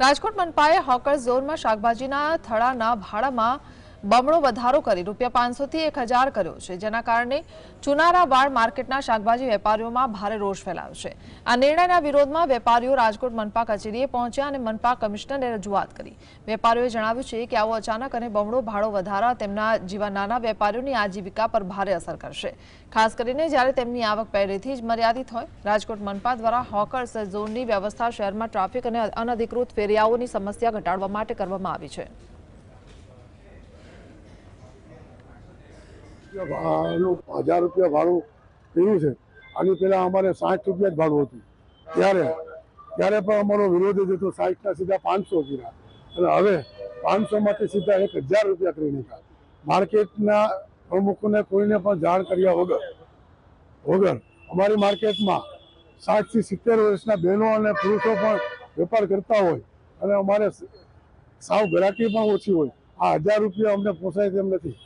Rajkot મનપાએ hawkers ઝોનમાં શાકભાજીના થળાના ભાડામાં બમણો વધારો કરી રૂપિયા પાંચસોથી એક હજાર કર્યો છે, જેના કારણે ચુનારા વાળ માર્કેટના શાકભાજી વેપારીઓમાં ભારે રોષ ફેલાયો છે. આ નિર્ણયના વિરોધમાં વેપારીઓ રાજકોટ મનપા કચેરીએ પહોંચ્યા અને મનપા કમિશનરને રજૂઆત કરી. વેપારીઓએ જણાવ્યું છે કે આવો અચાનક અને બમણો ભાડો વધારા તેમના જેવા નાના વેપારીઓની આજીવિકા પર ભારે અસર કરશે. ખાસ કરીને જ્યારે તેમની આવક પહેલેથી જ મર્યાદિત હોય, રાજકોટ મનપા દ્વારા હોકર્સ ઝોનની વ્યવસ્થા શહેરમાં ટ્રાફિક અને અનધિકૃત ફેરિયાઓની સમસ્યા ઘટાડવા માટે કરવામાં આવી છે. એનું હજાર રૂપિયા ભાડું કર્યું છે. આની પહેલાં અમારે સાઠ રૂપિયા જ ભાડું હતું. ત્યારે ત્યારે પણ અમારો વિરોધ જ હતો, સાઠના સીધા પાંચસો કર્યા. અને હવે પાંચસોમાંથી સીધા એક હજાર રૂપિયા કરી નાખ્યા. માર્કેટના પ્રમુખોને કોઈને પણ જાણ કર્યા વગર વગર અમારી માર્કેટમાં સાઠથી સિત્તેર વર્ષના બહેનો અને પુરુષો પણ વેપાર કરતા હોય અને અમારે સાવ ગ્રાહકી પણ ઓછી હોય. આ હજાર રૂપિયા અમને પોસાય તેમ નથી.